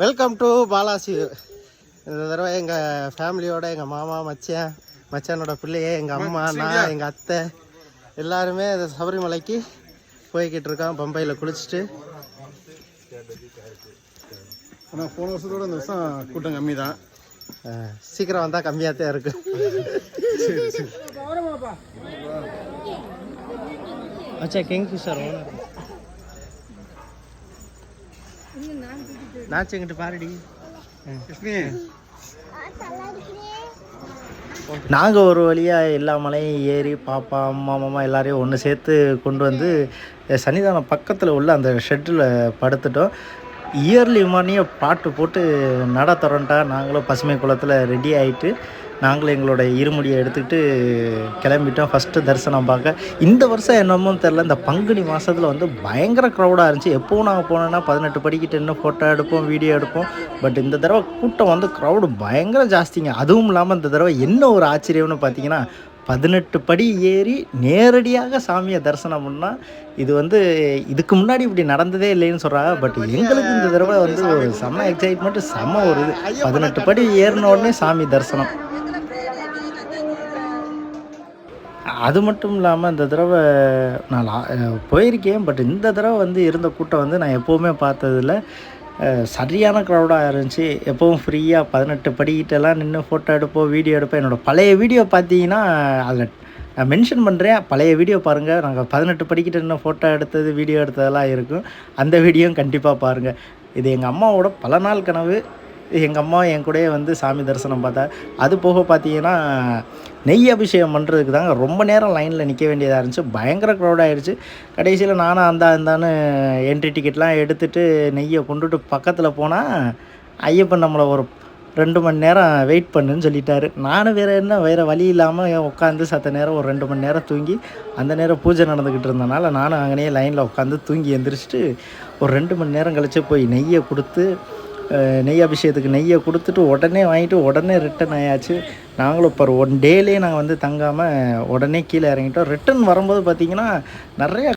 Welcome to பாலாசி இந்த தடவை எங்கள் ஃபேமிலியோட எங்கள் மாமா மச்சான் மச்சானோட பிள்ளைய எங்கள் அம்மா நான் எங்கள் அத்தை எல்லாருமே இந்த சபரிமலைக்கு போய்கிட்டு இருக்கோம். பம்பையில் குளிச்சுட்டு. ஆனால் போன வருஷத்தோட இந்த வருஷம் கூட்டம் கம்மி தான் சீக்கிரம் வந்தால் கம்மியாக தான் இருக்கு மச்சா கிங் ஃபிஷர் நாச்சுங்கிட்டு பாருடி நாங்கள் ஒரு வழியாக எல்லா மலையும் ஏறி பாப்பா அம்மா மாமா எல்லாரையும் ஒன்று சேர்த்து கொண்டு வந்து சன்னிதானம் பக்கத்தில் உள்ள அந்த ஷெட்டில் படுத்துட்டோம். இயர்லி மார்னிங் பாட்டு போட்டு நட தொடண்டா நாங்களும் பசுமை குளத்தில் ரெடி ஆகிட்டு நாங்களும் எங்களோட இருமுடியை எடுத்துக்கிட்டு கிளம்பிட்டோம். ஃபஸ்ட்டு தரிசனம் பார்க்க. இந்த வருஷம் என்னமோ தெரில இந்த பங்குனி மாதத்தில் வந்து பயங்கர க்ரௌடாக இருந்துச்சு. எப்போவும் நாங்கள் போனோன்னா பதினெட்டு படிக்கிட்டு இன்னும் ஃபோட்டோ எடுப்போம் வீடியோ எடுப்போம். பட் இந்த தடவை கூட்டம் வந்து க்ரௌடு பயங்கர ஜாஸ்திங்க. அதுவும் இல்லாமல் இந்த தடவை என்ன ஒரு ஆச்சரியம்னு பார்த்தீங்கன்னா பதினெட்டு படி ஏறி நேரடியாக சாமியை தரிசனம் பண்ணால் இது வந்து இதுக்கு முன்னாடி இப்படி நடந்ததே இல்லைன்னு சொல்கிறாங்க பட் எங்களுக்கு இந்த தடவை வந்து ஒரு செம்ம எக்ஸைட்மெண்ட்டு செம்ம ஒரு இது. பதினெட்டு படி ஏறின உடனே சாமி தரிசனம். அது மட்டும் இல்லாமல் இந்த தடவை நான் லா- போயிருக்கேன். பட் இந்த தடவை வந்து இருந்த கூட்டம் வந்து நான் எப்போவுமே பார்த்ததில்ல. சரியான க்ரௌடாக இருந்துச்சு. எப்போவும் ஃப்ரீயாக பதினெட்டு படிக்கிட்டெல்லாம் நின்று ஃபோட்டோ எடுப்போம் வீடியோ எடுப்போம். என்னோடய பழைய வீடியோ பார்த்தீங்கன்னா அதில் நான் மென்ஷன் பண்ணுறேன் பழைய வீடியோ பாருங்கள் நாங்கள் பதினெட்டு படிக்கிட்டு நின்று ஃபோட்டோ எடுத்தது வீடியோ எடுத்ததெல்லாம் இருக்கும். அந்த வீடியோவும் கண்டிப்பாக பாருங்கள் இது எங்கள் அம்மாவோட பல நாள் கனவு. எங்கள் அம்மா என் கூடயே வந்து சாமி தரிசனம் பார்த்தா அது போக பார்த்தீங்கன்னா நெய் அபிஷேகம் பண்ணுறதுக்கு தாங்க ரொம்ப நேரம் லைனில் நிற்க வேண்டியதாக இருந்துச்சு. பயங்கர க்ரௌட் ஆகிடுச்சு கடைசியில் நானும் அந்த அந்தான்னு என்ட்ரி டிக்கெட்லாம் எடுத்துகிட்டு நெய்யை கொண்டுட்டு பக்கத்தில் போனால் ஐயப்பன் நம்மளை ஒரு ரெண்டு மணி நேரம் வெயிட் பண்ணுன்னு சொல்லிட்டாரு. நானும் வேறு என்ன வேறு வழி இல்லாமல் உட்காந்து சத்த நேரம் ஒரு ரெண்டு மணி நேரம் தூங்கி அந்த நேரம் பூஜை நடந்துக்கிட்டு இருந்தனால நானும் அங்கேயே லைனில் உட்காந்து தூங்கி எந்திரிச்சிட்டு ஒரு ரெண்டு மணி நேரம் கழித்து போய் நெய்யை கொடுத்து நெய் அபிஷேகத்துக்கு நெய்யை கொடுத்துட்டு உடனே வாங்கிட்டு உடனே ரிட்டன் ஆயாச்சு. நாங்களும் இப்போ ஒன் டேலேயே நாங்கள் வந்து தங்காமல் உடனே கீழே இறங்கிட்டோம். ரிட்டன் வரும்போது பார்த்திங்கன்னா நிறையா